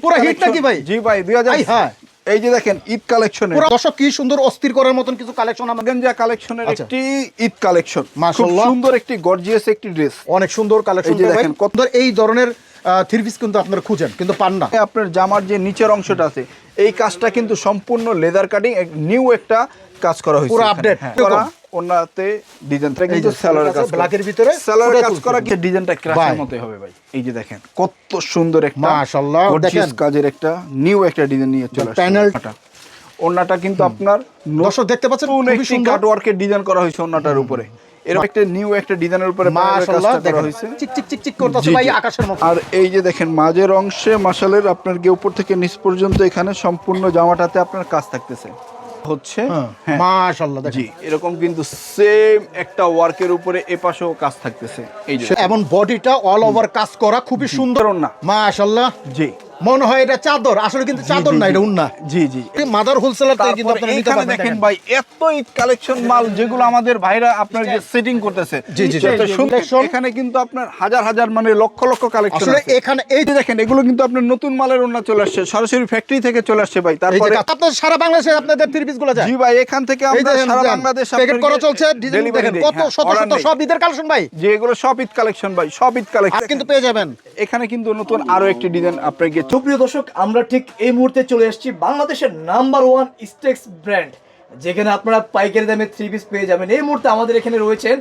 পুরো হিট নাকি ভাই জি ভাই দুই হাজার আই হ্যাঁ এই যে দেখেন ঈদ কালেকশনের দর্শক কি সুন্দর অস্থির করার মতন কিছু কালেকশন আমাদের গঞ্জা কালেকশনের আচ্ছা। একটি ঈদ কালেকশন মাশাআল্লাহ। সুন্দর একটি গর্জিয়াস একটি ড্রেস অনেক সুন্দর কালেকশন এই দেখেন কত- এই ধরনের থ্রি পিস কিন্তু আপনারা খুঁজেন কিন্তু পান না আপনার জামার যে নিচের অংশটা আছে এই কাজটা কিন্তু সম্পূর্ণ লেদার কাটিং নিউ একটা কাজ করা হয়েছে পুরো। হ্যাঁ। করা ওনাতে ডিজাইনটা কিন্তু কাজ এর ভিতরে কাজ করা কি ডিজাইনটা ক্রাশের মতোই হবে ভাই। এই যে দেখেন কত সুন্দর একটা মাশাআল্লাহ, দেখেন। কাজের একটা নিউ একটা ডিজাইন নিয়ে চলে আসছে Panel- ওনাটা। কিন্তু আপনার দর্শক দেখতে পাচ্ছেন খুবই সুন্দর। কাট ওয়ার্কের ডিজাইন করা হয়েছে ওনাটার উপরে। এরকম একটা নিউ একটা ডিজাইনের উপরে মাশাআল্লাহ করা হয়েছে। চিক চিক চিক চিক করতেছে ভাই আকাশের মতো। আর এই যে দেখেন মাঝের অংশে মাসালের আপনার গিয়ে উপর থেকে নিচ পর্যন্ত এখানে সম্পূর্ণ জামাটাতে আপনার কাজ থাকতেছে। হচ্ছে। হ্যাঁ। মাশাআল্লাহ দেখেন। জি এরকম কিন্তু সেম একটা ওয়ার্কের উপরে এপাশেও কাজ থাকতেছে। এই যে। এমন বডিটা অল ওভার কাজ করা খুবই সুন্দর। না। মাশাআল্লাহ। জি। মনে হয় এটা চাদর। আসলে কিন্তু চাদর না এটা উন্না। জি জি। মাদার হোলসেলার থেকে কিন্তু আপনারা নিতে পারবেন দেখেন ভাই এত ঈদ কালেকশন মাল যেগুলো আমাদের ভাইরা আপনার যে সেটিং করতেছে। জি, জি। এখানে কিন্তু আপনার হাজার হাজার মানে লক্ষ লক্ষ কালেকশন আসলে এখানে এই যে দেখেন এগুলো কিন্তু আপনার নতুন মালের ওনা চলে আসছে। সরাসরি ফ্যাক্টরি থেকে চলে আসছে ভাই। তারপরে আপনার সারা বাংলাদেশে আপনাদের থ্রি পিসগুলো যায়। জি ভাই এখান থেকে আমরা সারা। বাংলাদেশ প্যাকেট করা চলছে দেখেন কত হ্যাঁ, শত শত সব ঈদের কালেকশন ভাই। যে এগুলো সব ঈদ কালেকশন ভাই সব ঈদ কালেকশন কিন্তু পেয়ে যাবেন। এখানে কিন্তু নতুন আরও একটি ডিজাইন আপনাকে সুপ্রিয় দর্শক আমরা ঠিক এই মুহূর্তে চলে এসেছি বাংলাদেশের নাম্বার ওয়ান স্টেক্স ব্র্যান্ড যেখানে আপনারা পাইকারি দামে থ্রি পিস পেয়ে যাবেন। এই মুহূর্তে আমাদের এখানে রয়েছেন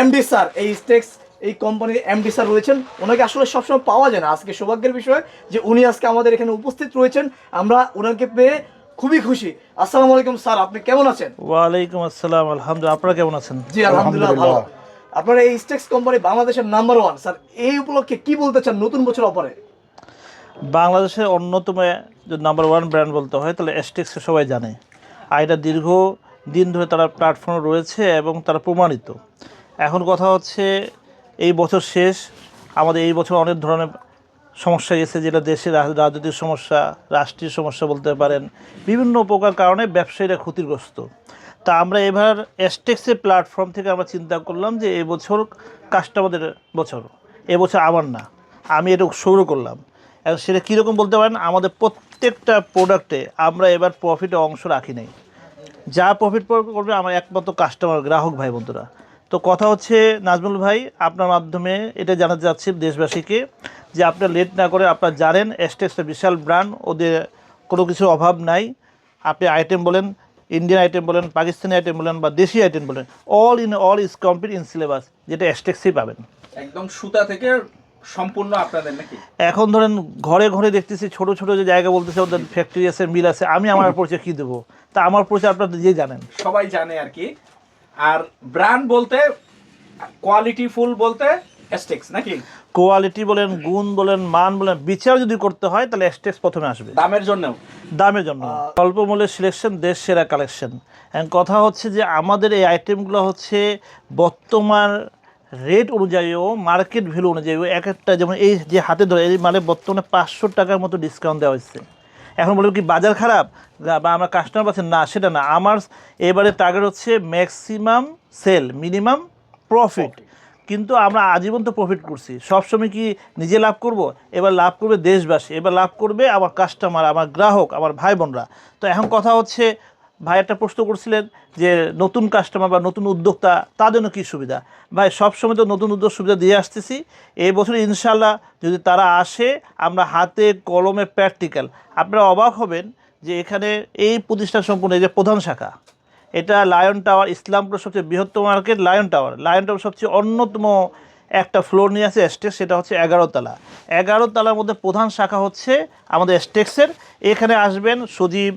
এমডি স্যার। এই স্টেক্স এই কোম্পানির এমডি স্যার রয়েছেন। ওনাকে আসলে সবসময় পাওয়া যায় না। আজকে সৌভাগ্যের বিষয় যে উনি আজকে আমাদের এখানে উপস্থিত রয়েছেন। আমরা ওনাকে পেয়ে খুবই খুশি। আসসালামু আলাইকুম স্যার আপনি কেমন আছেন? ওয়ালাইকুম আসসালাম আলহামদুলিল্লাহ। আপনারা কেমন আছেন? জি আলহামদুলিল্লাহ ভালো। আপনার এই স্টেক্স কোম্পানি বাংলাদেশের নাম্বার ওয়ান। স্যার এই উপলক্ষে কি বলতে চান নতুন বছর অপরে বাংলাদেশের অন্যতম যদি নাম্বার ওয়ান ব্র্যান্ড বলতে হয়, তাহলে এসটেক্স সবাই জানে। আর এটা দীর্ঘ দিন ধরে তারা প্ল্যাটফর্মে রয়েছে এবং তারা প্রমাণিত। এখন কথা হচ্ছে, এই বছর শেষ, আমাদের এই বছর অনেক ধরনের সমস্যা গেছে, যেটা দেশের রাজনৈতিক সমস্যা, রাষ্ট্রীয় সমস্যা বলতে পারেন, বিভিন্ন উপকার কারণে ব্যবসায়ীরা ক্ষতিগ্রস্ত। তা আমরা এবার এসটেক্সের প্ল্যাটফর্ম থেকে আমরা চিন্তা করলাম যে, এবছর কাস্টমারদের বছর, এবছর আমার না, আমি এটা শুরু করলাম। এখন সেটা কীরকম বলতে পারেন? আমাদের প্রত্যেকটা প্রোডাক্টে আমরা এবার প্রফিটে অংশ রাখি নাই। যা প্রফিট করবে আমার একমাত্র কাস্টমার গ্রাহক ভাই বন্ধুরা। তো কথা হচ্ছে, নাজমুল ভাই, আপনার মাধ্যমে এটা জানাতে চাচ্ছি দেশবাসীকে যে আপনার লেট না করে আপনার জানেন এস্টেক্সটা বিশাল ব্র্যান্ড ওদের কোনো কিছুর অভাব নাই। আপনি আইটেম বলেন ইন্ডিয়ান আইটেম বলেন পাকিস্তানি আইটেম বলেন বা দেশি আইটেম বলেন all in all is complete in syllabus যেটা এস্টেক্সেই পাবেন। একদম সুতা থেকে সম্পূর্ণ আপনাদের নাকি? এখন ধরেন ঘরে ঘরে দেখতেছি ছোট ছোট যে জায়গা বলতেছে ওদের ফ্যাক্টরি আছে মিল আছে আমি আমার পরিচয় কী দেবো? তা আমার পরিচয় আপনারা নিজেই জানেন। সবাই জানে আর কি। আর ব্র্যান্ড বলতে কোয়ালিটি ফুল বলতে এস্টেক্স নাকি? কোয়ালিটি বলেন গুণ বলেন মান বলেন বিচার যদি করতে হয় তাহলে এস্টেক্স প্রথমে আসবে। দামের জন্য দামের জন্য। অল্প মূল্যের সিলেকশন দেশ সেরা কালেকশন কথা হচ্ছে যে আমাদের এই আইটেমগুলো হচ্ছে বর্তমান রেট অনুযায়ীও মার্কেট ভ্যালু অনুযায়ীও এক একটা যেমন এই যে হাতে ধরে এই মানে বর্তমানে পাঁচশো টাকার মতো ডিসকাউন্ট দেওয়া হয়েছে। এখন বলব কি বাজার খারাপ? বা আমরা কাস্টমার পাচ্ছেন? না সেটা না। আমার এবারে টার্গেট হচ্ছে ম্যাক্সিমাম সেল মিনিমাম প্রফিট কিন্তু আমরা আজীবন তো প্রফিট করছি। সবসময় কি নিজে লাভ করব? এবার লাভ করবে দেশবাসী। এবার লাভ করবে আমার কাস্টমার আমার গ্রাহক আমার ভাই বোনরা তো এখন কথা হচ্ছে ভাই একটা প্রশ্ন করছিলেন যে নতুন কাস্টমার বা নতুন উদ্যোক্তা তার জন্য কী সুবিধা? ভাই, সবসময় তো নতুন উদ্যোগ সুবিধা দিয়ে আসতেছি। এই বছর ইনশাল্লাহ যদি তারা আসে, আমরা হাতে কলমে প্র্যাকটিক্যাল আপনারা অবাক হবেন যে এখানে এই প্রতিষ্ঠান সম্পূর্ণ, এই যে প্রধান শাখা, এটা লায়ন টাওয়ার ইসলামপুর সবচেয়ে বৃহত্তম market lion tower lion tower সবচেয়ে অন্যতম একটা ফ্লোর নিয়ে আছে স্টেক্স সেটা হচ্ছে এগারো তলা। এগারো তলার মধ্যে প্রধান শাখা হচ্ছে আমাদের স্টেক্সের এখানে আসবেন সজীব,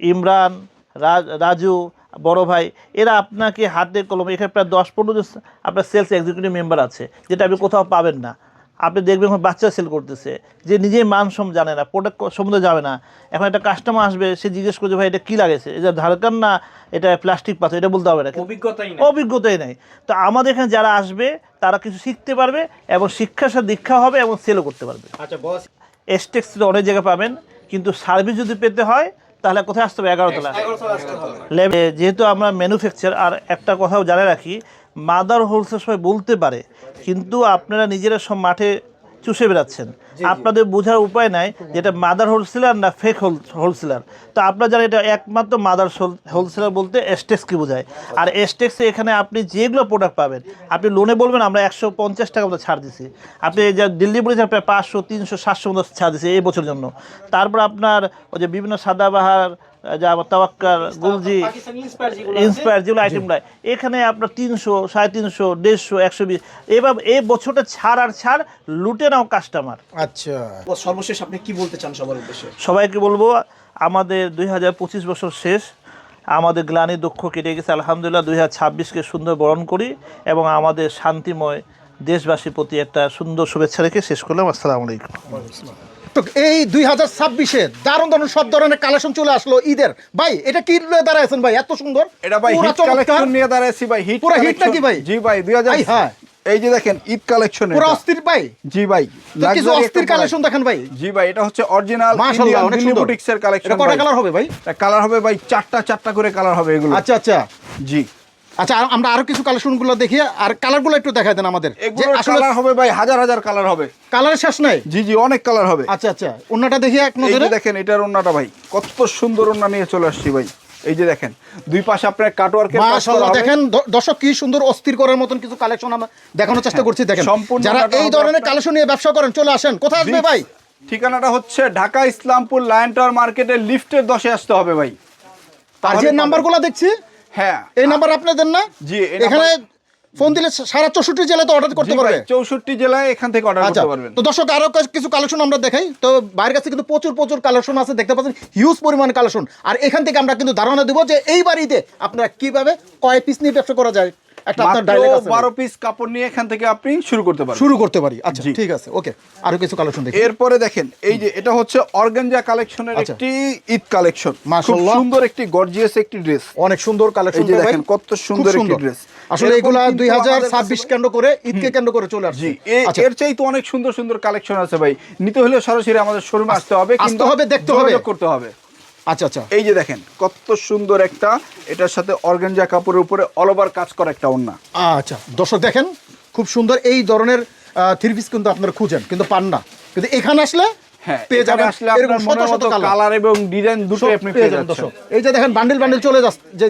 ইমরান রাজ- রাজু বড় ভাই এরা আপনাকে হাতে কলমে এখানে প্রায় দশ পনেরো জন আপনার সেলস এক্সিকিউটিভ মেম্বার আছে যেটা আপনি কোথাও পাবেন না। আপনি দেখবেন এখন বাচ্চা সেল করতেছে যে নিজেই মান সম জানে না প্রোডাক্ট সম্বন্ধে যাবে না। এখন একটা কাস্টমার আসবে সে জিজ্ঞেস করছে ভাই এটা কী লাগেছে? এটা ধারকান না এটা প্লাস্টিক পাথর এটা বলতে হবে না। অভিজ্ঞতাই অভিজ্ঞতাই নাই। তো আমাদের এখানে যারা আসবে তারা কিছু শিখতে পারবে এবং শিক্ষার সাথে দীক্ষা হবে এবং সেলও করতে পারবে। আচ্ছা বস এসটেক্স অনেক জায়গায় পাবেন কিন্তু সার্ভিস যদি পেতে হয় তাহলে কোথায় আসতে হবে? এগারো তলা যেহেতু আমরা ম্যানুফ্যাকচার আর একটা কথাও জানে রাখি মাদার হোলসেল সবাই বলতে পারে কিন্তু আপনারা নিজেরা সব মাঠে চুষে বেড়াচ্ছেন। আপনাদের বোঝার উপায় নাই যেটা মাদার হোলসেলার না ফেক হোলসেলার তো আপনারা যারা এটা একমাত্র মাদার হোলসেলার বলতে এস্টেক্সকে বোঝায়। আর এস্টেক্সে এখানে আপনি যেগুলো প্রোডাক্ট পাবেন আপনি লোনে বলবেন আমরা একশো পঞ্চাশ টাকা মতো ছাড় দিছি। আপনি যা দিল্লি বলেছেন প্রায় পাঁচশো তিনশো সাতশো মতো ছাড় দিছি এই বছরের জন্য। তারপর আপনার ওই যে বিভিন্ন সাদাবাহার যা তাওয়াক্কার গুলজি ইন্সপায়ার যেগুলো আইটেমগুলো এখানে আপনার তিনশো সাড়ে তিনশো দেড়শো একশো বিশ। এবার এই বছরটা ছাড় আর ছাড় লুটে নাও কাস্টমার আচ্ছা। সর্বশেষ আপনি কি বলতে চান সবার উদ্দেশ্যে? সবাইকে বলব আমাদের দুই হাজার পঁচিশ বছর শেষ। আমাদের গ্লানি দুঃখ কেটে গেছে আলহামদুলিল্লাহ। দুই হাজার ছাব্বিশকে সুন্দর বরণ করি এবং আমাদের শান্তিময় দেশবাসীর প্রতি একটা সুন্দর শুভেচ্ছা রেখে শেষ করলাম। আসসালামু আলাইকুম। তো এই দুই হাজার ছাব্বিশে দারুণ দারুণ সব ধরনের কালেকশন চলে আসলো ঈদের। ভাই এটা কি লয়ে দাঁড়াইছেন ভাই? এত সুন্দর? এটা ভাই হিট কালেকশন নিয়ে দাঁড়াইছি ভাই হিট পুরা hit নাকি ভাই? জি ভাই 2000 আই হ্যাঁ। এই যে দেখেন ঈদ কালেকশন পুরো অস্থির ভাই। জি ভাই কিছু অস্থির কালেকশন দেখেন ভাই। জি ভাই এটা হচ্ছে অরিজিনাল মাশাআল্লাহ অনেক সুন্দর। বুটিক্সের কালেকশন কটা কালার হবে ভাই? কালার হবে ভাই চারটা চারটা করে কালার হবে এগুলো। আচ্ছা আচ্ছা। জি। আচ্ছা আমরা আরও কিছু কালেকশনগুলো দেখি আর কালারগুলো একটু দেখাই দেন আমাদের। যে আসলে কালার হবে ভাই হাজার হাজার কালার হবে। কালারের শেষ নাই? জি জি অনেক কালার হবে। আচ্ছা আচ্ছা অন্যটা দেখি এক নজরে। দেখেন এটার ওন্নাটা ভাই কত সুন্দর ওন্না নিয়ে চলে আসছি ভাই। এই যে দেখেন দুই পাশে আপনার কাটওয়ার্কের মাশাআল্লাহ দেখেন দর্শক কি সুন্দর অস্থির করার মতন কিছু কালেকশন আমরা দেখানোর চেষ্টা করছি দেখেন। সম্পূর্ণ যারা এই ধরনের কালেকশন নিয়ে ব্যবসা করেন চলে আসেন। কোথায় আসবে ভাই? ঠিকানাটা হচ্ছে ঢাকা ইসলামপুর লায়ন টাওয়ার মার্কেটের লিফটের দশে আসতে হবে ভাই। আর যে নাম্বারগুলো দেখছি হ্যাঁ। এই নাম্বার আপনাদের না? জি, এখানে ফোন দিলে সারা চৌষট্টি জেলায় তো অর্ডার করতে পারবে। চৌষট্টি জেলায় এখান থেকে অর্ডার আচ্ছা করতে পারবেন। তো দর্শক আরও কিছু কালেকশন আমরা দেখাই। তো বাইরের কাছে কিন্তু প্রচুর প্রচুর কালেকশন আছে দেখতে পাচ্ছেন হিউজ পরিমাণ কালেকশন আর এখান থেকে আমরা কিন্তু ধারণা দেবো যে এই বাড়িতে আপনারা কীভাবে কয় পিস নিয়ে ব্যবসা করা যায়। একটা আপনার ডায়লগ আছে বারো পিস কাপড় নিয়ে এখান থেকে আপনি শুরু করতে পারবেন। শুরু করতে পারি। আচ্ছা ঠিক আছে ওকে। আরও কিছু কালেকশন দেখি। এরপরে দেখেন এই যে এটা হচ্ছে অর্গানজা কালেকশনের আচ্ছা। একটি ঈদ কালেকশন মাশাআল্লাহ। সুন্দর একটি গর্জিয়াস একটি ড্রেস অনেক সুন্দর কালেকশন এই দেখেন। কত সুন্দর একটি ড্রেস আসলে এগুলা দুই হাজার ছাব্বিশ কেন্দ্র করে ঈদকে কেন্দ্র করে চলে আসছে। এর চাইতে অনেক সুন্দর সুন্দর কালেকশন আছে ভাই। নিতে হলে সরাসরি আমাদের শোরুমে আসতে হবে আসতে হবে, দেখতে হবে। করতে হবে। আচ্ছা আচ্ছা। এই যে দেখেন কত সুন্দর একটা এটার সাথে অর্গেঞ্জা কাপড়ের উপরে অল ওভার কাজ করা একটা ওন্না আচ্ছা দর্শক দেখেন খুব সুন্দর এই ধরনের থ্রি পিস কিন্তু আপনারা খুঁজেন কিন্তু পান না। কিন্তু এখানে আসলে হ্যাঁ পেয়ে যাবেন এরকম শত শত কালার এবং ডিজাইন দুটোই আপনি পেয়ে যাচ্ছেন। দর্শক। এই যে দেখেন বান্ডিল বান্ডিল চলে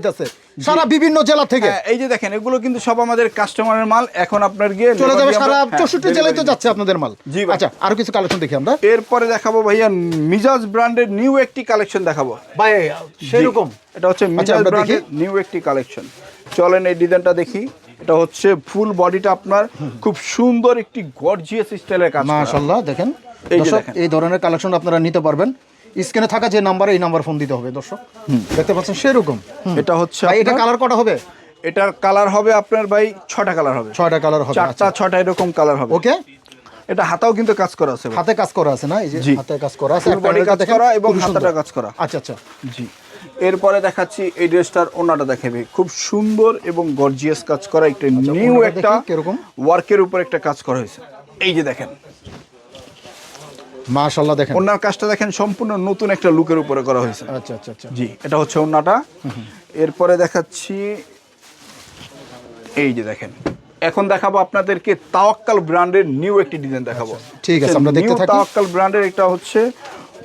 যাচ্ছে সারা বিভিন্ন জেলা থেকে। হ্যাঁ এই যে দেখেন এগুলো কিন্তু সব আমাদের কাস্টমারের মাল। এখন আপনার গিয়ে চলে যাবে সারা হ্যাঁ, চৌষট্টি জেলায় তো যাচ্ছে আপনাদের মাল। জি আচ্ছা আরও কিছু কালেকশন দেখি আমরা। এরপরে দেখাবো ভাইয়া মিজাজ ব্র্যান্ডের নিউ একটি কালেকশন দেখাবো। ভাই সেরকম। এটা হচ্ছে মিজাজ আচ্ছা, ব্র্যান্ডের নিউ একটি কালেকশন চলেন এই ডিজাইনটা দেখি। এটা হচ্ছে ফুল বডিটা আপনার খুব সুন্দর একটি গর্জিয়াস স্টাইলের কাজ। মাশাআল্লাহ দেখেন। এই যে দেখেন। এই ধরনের কালেকশন আপনারা নিতে পারবেন। স্ক্রিনে থাকা যে নাম্বারে এই নাম্বার ফোন দিতে হবে দর্শক। দেখতে পাচ্ছেন সেরকম। এটা হচ্ছে এটা কালার কটা হবে? এটার কালার হবে আপনার ভাই ছটা কালার হবে। ছয়টা কালার হবে চারটা ছটা এরকম কালার হবে। ওকে। এটা হাতাও কিন্তু কাজ করা আছে হাতে কাজ করা আছে না? এই যে হাতে কাজ করা আছে body কাজ করা এবং হাতাটা কাজ করা। আচ্ছা আচ্ছা। জি। এরপরে দেখাচ্ছি এই ড্রেসটার ওনাটা দেখাবে খুব সুন্দর এবং গর্জিয়াস কাজ করা একটা নিউ একটা কীরকম? ওয়ার্কের উপর একটা কাজ করা হয়েছে। এই যে দেখেন। মাশাআল্লাহ দেখেন। ওনার কাজটা দেখেন সম্পূর্ণ নতুন একটা লুকের উপরে করা হয়েছে। আচ্ছা আচ্ছা আচ্ছা। জি এটা হচ্ছে ওনাটা। এরপরে দেখাচ্ছি এই যে দেখেন। এখন দেখাবো আপনাদেরকে তাওয়াক্কাল ব্র্যান্ডের নিউ একটি ডিজাইন দেখাবো। আচ্ছা, ঠিক আছে, আমরা দেখতে থাকি। তাওয়াক্কাল ব্র্যান্ডের এটা হচ্ছে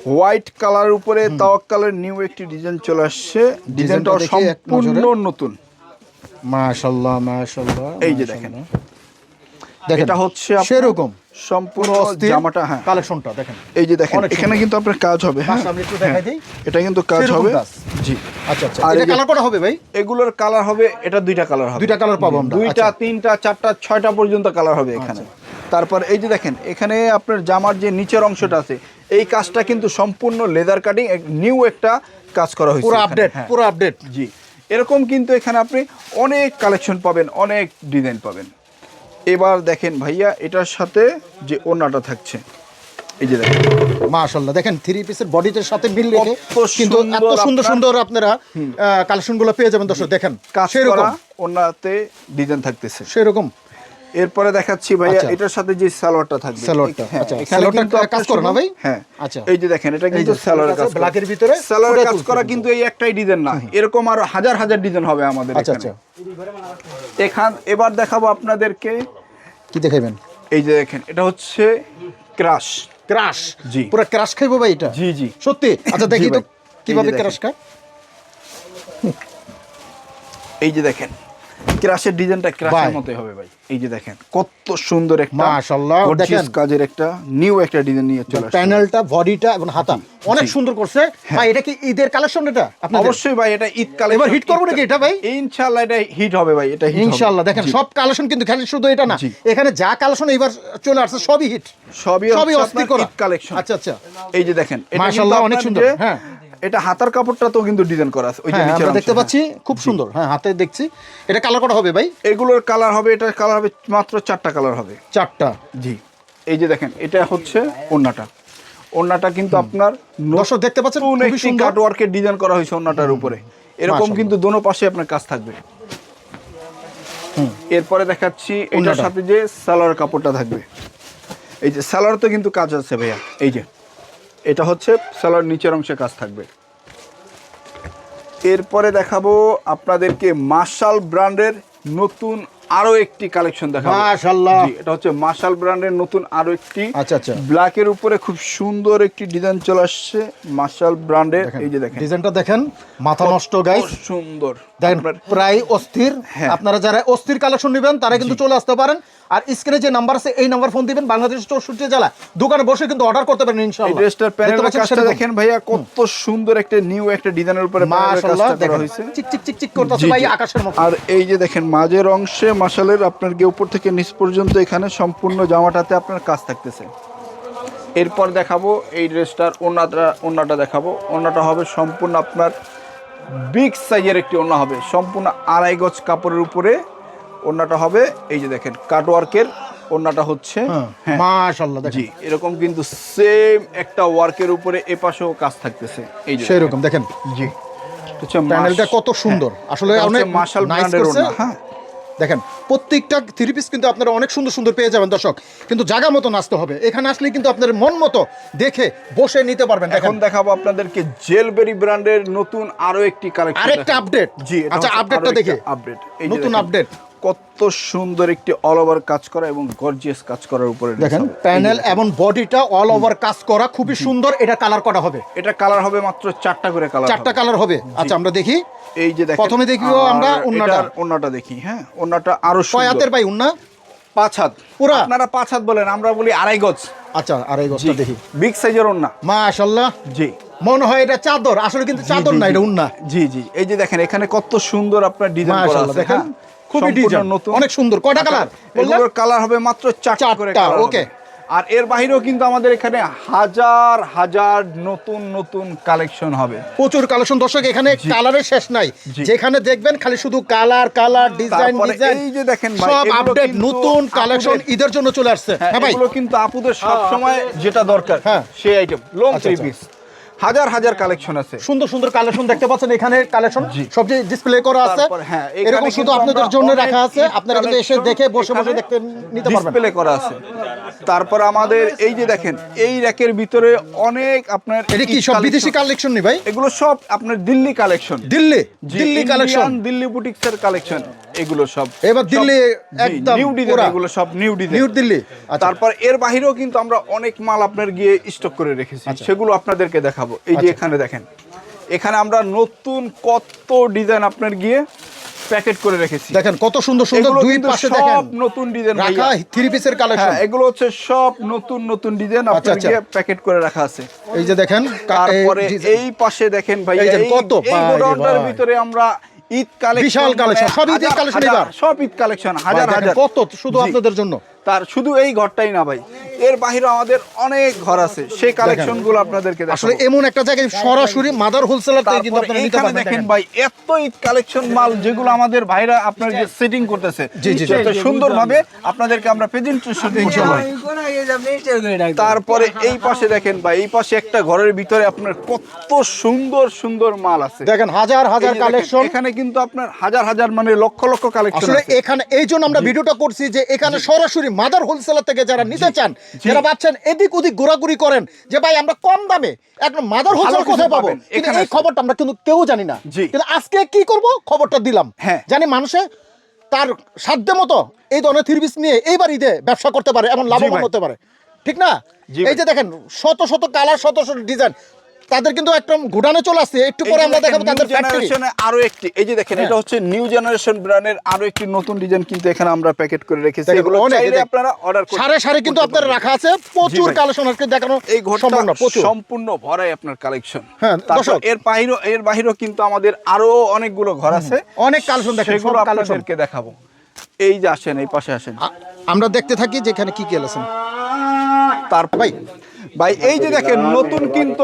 হোয়াইট কালার উপরে তাওয়াক্কালের নিউ একটি ডিজাইন চলে আসছে। ডিজাইনটা সম্পূর্ণ। নতুন। মাশাআল্লাহ মাশাআল্লাহ এই যে। দেখেন। দেখেন এটা হচ্ছে সেরকম সম্পূর্ণ জামাটা হ্যাঁ। কালেকশনটা দেখেন। এই যে দেখেন এখানে কিন্তু আপনার কাজ হবে হ্যাঁ। আমি একটু দেখাই দিই। এটা কিন্তু কাজ হবে। জি। আচ্ছা আচ্ছা। আর এটা কালার কটা হবে ভাই? এগুলোর কালার হবে এটা দুইটা কালার হবে। দুইটা colour পাবো আমরা, দুইটা আচ্ছা। তিনটা চারটা ছয়টা পর্যন্ত কালার হবে এখানে। তারপর এই যে দেখেন এখানে আপনার জামার যে নিচের অংশটা আছে এই কাজটা কিন্তু সম্পূর্ণ লেদার কাটিং নিউ একটা কাজ করা হয়েছে পুরো আপডেট হ্যাঁ, পুরো আপডেট জি। এরকম কিন্তু এখানে আপনি অনেক কালেকশন পাবেন অনেক ডিজাইন পাবেন। এবার দেখেন ভাইয়া এটার সাথে যে ওনাটা থাকছে এই যে দেখেন। মাশাআল্লাহ দেখেন থ্রি পিসের বডিতে সাথে মিল রেখে কিন্তু এত সুন্দর সুন্দর আপনার- কালেকশনগুলো পেয়ে যাবেন দর্শক দেখেন কাশের সেরকম। ওড়নাতে ওনাতে ডিজাইন থাকতেছে। সেরকম। এরপরে দেখাচ্ছি ভাইয়া আচ্ছা। এটার সাথে যে সালোয়ারটা থাকবে সালোয়ারটা, হ্যাঁ, আচ্ছা, সালোয়ারটা কাজ করে না ভাই? হ্যাঁ আচ্ছা। এই যে দেখেন এটা কিন্তু সালোয়ারের কাজ ব্ল্যাকের ভিতরে সালোয়ারের কাজ করা কিন্তু। এই একটাই ডিজাইন না এরকম আরও হাজার হাজার ডিজাইন হবে আমাদের আচ্ছা এখানে। আচ্ছা। এখান এবার দেখাবো আপনাদেরকে কি দেখাবেন এই যে দেখেন এটা হচ্ছে ক্রাশ ক্রাশ জি। পুরো ক্রাশ খাইবো ভাই এটা? জি জি। সত্যি? আচ্ছা দেখি তো কীভাবে ক্রাশ খায় এই যে দেখেন ক্রাশের ডিজাইনটা ক্রাশের মতোই হবে ভাই। এই যে দেখেন কত সুন্দর একটা মাশাআল্লাহ, দেখেন। কাজের একটা নিউ একটা ডিজাইন নিয়ে চলে আসছে। প্যানেলটা বডিটা এবং হাতা অনেক সুন্দর করছে। ভাই এটা কি ঈদের কালেকশন এটা? অবশ্যই ভাই এটা ঈদ কালেকশন এবার hit করব নাকি এটা ভাই? ইনশাআল্লাহ এটা হিট হবে ভাই এটা হবে। ইনশাআল্লাহ দেখেন সব কালেকশন কিন্তু খালি শুধু এটা না। এখানে যা কালেকশন এইবার চলে আসছে সবই হিট সবই সবই অস্থির করা। কালেকশন আচ্ছা আচ্ছা। এই যে দেখেন মাশাআল্লাহ, অনেক সুন্দর, হ্যাঁ। এটা হাতার কাপড়টা তো কিন্তু ডিজাইন করা আছে ওই যে হ্যাঁ অংশে, দেখতে। পাচ্ছি খুব সুন্দর। হ্যাঁ হাতে দেখছি। এটা কালার করা হবে ভাই? এগুলোর কালার হবে এটার কালার হবে মাত্র চারটা কালার হবে। চারটা। জি। এই যে দেখেন এটা হচ্ছে ওন্নাটা ওন্নাটা কিন্তু আপনার দর্শক দেখতে পাচ্ছেন খুবই একটি সুন্দর কাটওয়ার্কের ডিজাইন করা হয়েছে ওন্নাটার উপরে। এরকম কিন্তু দোনো পাশে আপনার কাজ থাকবে। এরপরে দেখাচ্ছি এটার সাথে যে সালোয়ার কাপড়টা থাকবে। এই যে সালোয়ার তো কিন্তু কাজ আছে ভাইয়া এই যে। এটা হচ্ছে সালোয়ার নিচের অংশে কাজ থাকবে। এরপরে দেখাবো আপনাদেরকে মার্শাল ব্র্যান্ডের নতুন আরও একটি কালেকশন দেখাবো। মাশাআল্লাহ। এটা হচ্ছে মার্শাল ব্র্যান্ডের নতুন আরও একটি আচ্ছা, আচ্ছা। ব্ল্যাকের উপরে খুব সুন্দর একটি ডিজাইন চলে আসছে মার্শাল ব্র্যান্ডের এই যে দেখেন। ডিজাইনটা দেখেন মাথা নষ্ট গাইস সুন্দর। দেখেন প্রায় অস্থির। হ্যাঁ। আপনারা যারা অস্থির কালেকশন নেবেন তারা কিন্তু চলে আসতে পারেন। আর স্ক্রিনে যে নাম্বার আছে এই নাম্বার ফোন দিবেন। বাংলাদেশ চৌষট্টি জেলা দোকানে বসে কিন্তু অর্ডার করতে পারেন ইনশাআল্লাহ। ড্রেসটার প্যানেলের কাজটা দেখেন ভাইয়া কত সুন্দর একটা নিউ একটা ডিজাইনের উপরে মাশাআল্লাহ দেখেন। চিক চিক চিক চিক করতেছে ভাই আকাশের মতো। আর এই যে দেখেন মাঝের অংশে মাসালের আপনার গিয়ে উপর থেকে নিচ পর্যন্ত এখানে সম্পূর্ণ জামাটাতে আপনার কাজ থাকতেছে। এরপর দেখাবো এই ড্রেসটার ওনাটা ওনাটা দেখাবো। ওনাটা হবে সম্পূর্ণ আপনার বিগ সাইজের একটি ওনা হবে। সম্পূর্ণ আড়াই গজ কাপড়ের উপরে ওনাটা হবে। এই যে দেখেন কাটওয়ার্কের ওনাটা হচ্ছে। হ্যাঁ মাশাআল্লাহ জি এরকম কিন্তু সেম একটা ওয়ার্কের উপরে এপাশেও কাজ থাকতেছে। এই যে সেই রকম দেখেন। জি। প্যানেলটা কত সুন্দর। আসলে অনেক ব্র্যান্ডের ওড়না, হ্যাঁ। দেখেন প্রত্যেকটা থ্রি পিস কিন্তু আপনারা অনেক সুন্দর সুন্দর পেয়ে যাবেন দর্শক। কিন্তু জায়গা মতো নাচতে হবে। এখানে আসলে কিন্তু আপনার মন মতো দেখে বসে নিতে পারবেন। এখন দেখাবো আপনাদেরকে জেলবেরি ব্র্যান্ডের নতুন আরও একটি কালেকশন আরেকটা আপডেট জি আচ্ছা আপডেটটা দেখে। আপডেট নতুন আপডেট কত সুন্দর একটি অল ওভার কাজ করা এবং গর্জিয়াস কাজ করার উপরে দেখেন প্যানেল এবং বডিটা অল ওভার কাজ করা খুবই সুন্দর এটা কালার করা হবে। এটা কালার হবে মাত্র চারটা করে কালার চারটা কালার হবে। আচ্ছা আমরা দেখি। এই যে দেখেন প্রথমে দেখিও আমরা ওড়নাটা। এটার দেখি হ্যাঁ ওড়নাটা আরও কয় হাতের ভাই উন্না। পাঁচ হাত। পুরা? আপনারা পাঁচ হাত বলেন আমরা বলি আড়াই গজ। আচ্ছা এই গছটা দেখি। বিগ সাইজের ওড়না মাশাআল্লাহ। জি। মনে হয় এটা চাদর আসলে কিন্তু চাদর না এটা উন্না। জি জি। এই যে দেখেন এখানে কত সুন্দর আপনার ডিজাইন করা আছে দেখেন। হ্যাঁ? খুবই ডিজাইন নতুন। অনেক সুন্দর। কয়টা কালার এগুলোর কালার হবে মাত্র চারটা করে ওকে। আর এর বাইরেও কিন্তু আমাদের এখানে হাজার হাজার নতুন নতুন কালেকশন হবে। প্রচুর কালেকশন দর্শক এখানে কালারের শেষ নাই। যেখানে দেখবেন খালি শুধু কালার কালার ডিজাইন ডিজাইন এই যে দেখেন সব আপডেট নতুন কালেকশন ঈদের জন্য চলে আসছে। হ্যাঁ হ্যাঁ ভাই? এগুলো কিন্তু আপুদের সব সময় যেটা দরকার হ্যাঁ। সেই আইটেম লং আচ্ছা, থ্রি আচ্ছা। পিস হাজার হাজার কালেকশন আছে। সুন্দর সুন্দর কালেকশন দেখতে পাচ্ছেন এখানে কালেকশন। সব যে ডিসপ্লে করা আছে হ্যাঁ, এরকম শুধু আপনাদের জন্য রাখা আছে। আপনারা কিন্তু এসে দেখে বসে বসে দেখতে নিতে পারবেন। ডিসপ্লে করা আছে। তারপর আমাদের এই যে দেখেন এই র্যাকের ভিতরে অনেক আপনার এটা কি সব বিদেশি কালেকশন নি ভাই? এগুলো সব আপনার দিল্লি কালেকশন দিল্লি? দিল্লি কালেকশন দিল্লি বুটিক্সের কালেকশন এগুলো সব এবার দিল্লি একদম নিউ ডিজাইন এগুলো সব নিউ ডিজাইন নিউ দিল্লি আচ্ছা। তারপর এর বাহিরেও কিন্তু আমরা অনেক মাল আপনার গিয়ে স্টক করে রেখেছি। সেগুলো আপনাদেরকে দেখাবো। এই যে আচ্ছা। এখানে দেখেন। এখানে আমরা নতুন কত ডিজাইন আপনার গিয়ে প্যাকেট করে রেখেছি। দেখেন কত সুন্দর সুন্দর দুই পাশে সব নতুন ডিজাইন রাখা থ্রি পিসের কালেকশন এগুলো হচ্ছে সব নতুন নতুন ডিজাইন আপনার আচ্ছা। গিয়ে প্যাকেট করে রাখা আছে। এই যে দেখেন তারপরে এই পাশে দেখেন ভাই এই যে কত? এই ভাই রে গোডাউনটার ভিতরে আমরা ঈদ কালেকশন বিশাল কালেকশন সব ঈদের কালেকশন এবার। সব ঈদ কালেকশন হাজার হাজার কত শুধু। আপনাদের জন্য তার শুধু এই ঘরটাই না ভাই এর বাহিরে আমাদের অনেক ঘর আছে। সেই কালেকশনগুলো আপনাদেরকে আসলে এমন একটা জায়গায় সরাসরি মাদার হোলসেলার থেকে কিন্তু আপনারা নিতে এখানে পারবেন দেখেন ভাই এত কালেকশন মাল যেগুলো আমাদের ভাইরা আপনার যে সেটিং করতেছে জি, জি, সুন্দরভাবে আপনাদেরকে আমরা প্রেজেন্টেশন ইনশাআল্লাহ। তারপরে এই পাশে দেখেন ভাই এই পাশে একটা ঘরের ভিতরে আপনার কত সুন্দর সুন্দর মাল আছে। দেখেন হাজার হাজার কালেকশন এখানে কিন্তু আপনার হাজার হাজার মানে লক্ষ লক্ষ কালেকশন আসলে এখানে এই জন্য আমরা ভিডিওটা করছি যে এখানে সরাসরি মাদার হোলসেলার থেকে যারা নিতে চান যারা ভাবছেন এদিক ওদিক ঘোরাঘুরি করেন যে ভাই আমরা কম দামে একদম মাদার হোলসেল কোথায় পাবো? কিন্তু এই খবরটা আমরা কিন্তু কেউ জানি না। কিন্তু আজকে কি করব? খবরটা দিলাম। হ্যাঁ। জানি মানুষে তার সাধ্য মতো এই ধরনের থ্রি পিস নিয়ে এইবার ঈদে ব্যবসা করতে পারে এবং লাভবান। হতে পারে। ঠিক না? এই যে দেখেন শত শত কালার শত শত ডিজাইন তাদের কিন্তু একদম ঘুটানে চলে আসছে একটু পরে আমরা দেখাবো তাদের জেনারেশনে আরও একটি এই যে দেখেন হ্যাঁ। এটা হচ্ছে নিউ জেনারেশন ব্র্যান্ডের আরও একটি নতুন ডিজাইন কিন্তু এখানে আমরা প্যাকেট করে রেখেছি। এগুলো চাইলে আপনারা অর্ডার করতে সারে সারে কিন্তু আপনার। রাখা আছে প্রচুর কালেকশন আজকে দেখানো এই ঘরটা সম্পূর্ণ ভরাই আপনার কালেকশন হ্যাঁ, দর্শক। এর বাহিরও এর বাহিরও কিন্তু আমাদের আরও অনেকগুলো ঘর আছে। অনেক কালেকশন দেখেন সেগুলো আপনাদেরকে দেখাবো। এই যে আসেন এই পাশে আসেন। আমরা দেখতে থাকি যে এখানে কি কি আছেন তারপর ভাই। ভাই এই যে দেখেন নতুন কিন্তু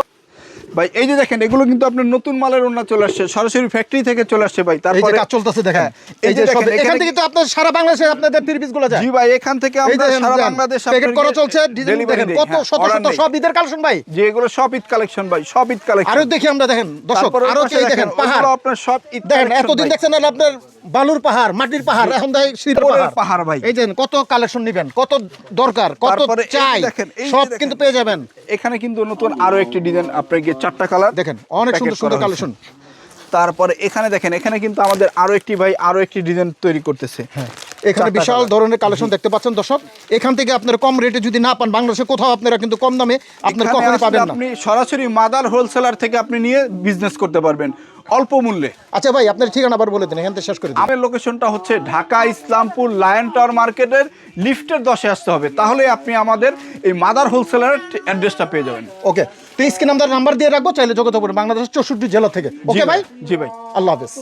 ভাই এই যে দেখেন এগুলো কিন্তু আপনার নতুন মালের ওনা চলে আসছে। সরাসরি ফ্যাক্টরি থেকে চলে আসছে ভাই। তারপরে কাজ চলতেছে দেখেন। হ্যাঁ, এই যে দেখেন, এখান থেকে তো আপনার সারা বাংলাদেশে আপনাদের পিসগুলো যায়। জি ভাই এখান থেকে আমরা সারা দেন, বাংলাদেশ প্যাকেট করা চলছে ডিজাইন দেখেন কত হ্যাঁ, শত শত সব ঈদের কালেকশন ভাই। যে এগুলো সব ঈদ কালেকশন ভাই সব ঈদ কালেকশন আরও দেখি আমরা দেখেন দর্শক আরও কি এই দেখেন পাহাড়। আপনার সব ঈদ দেখেন collection এতদিন দেখছেন না আপনার বালুর পাহাড় মাটির পাহাড় এখন দেখ শির পাথরের পাহাড়। ভাই। এই যে কত কালেকশন নেবেন কত দরকার কত চাই দেখেন, সব কিন্তু পেয়ে যাবেন। এখানে কিন্তু নতুন আরও একটি ডিজাইন আপনাকে চারটা কালার দেখেন অনেক সুন্দর সুন্দর কালেকশন তারপরে এখানে দেখেন এখানে কিন্তু আমাদের আরও একটি ভাই আরও একটি ডিজাইন তৈরি করতেছে। এখানে বিশাল। ধরনের কালেকশন দেখতে পাচ্ছেন দর্শক। এখান থেকে আপনারা কম রেটে যদি না পান বাংলাদেশে কোথাও আপনারা কিন্তু কম দামে আপনারা কখনোই পাবেন না। আপনি সরাসরি মাদার হোলসেলার থেকে আপনি নিয়ে বিজনেস করতে পারবেন। অল্প মূল্যে। আচ্ছা ভাই আপনার ঠিকানা আবার বলে দিন এখান থেকে শেষ করে দিন। আমার লোকেশনটা হচ্ছে ঢাকা ইসলামপুর লায়ন টাওয়ার মার্কেটের লিফটের দশে আসতে হবে। তাহলে আপনি আমাদের এই মাদার হোলসেলারের অ্যাড্রেসটা পেয়ে যাবেন। ওকে তো স্ক্রিন আমরা নাম্বার দিয়ে রাখব চাইলে যোগাযোগ করুন বাংলাদেশের চৌষট্টি জেলা থেকে। ওকে ভাই জি ভাই। আল্লাহ হাফেজ।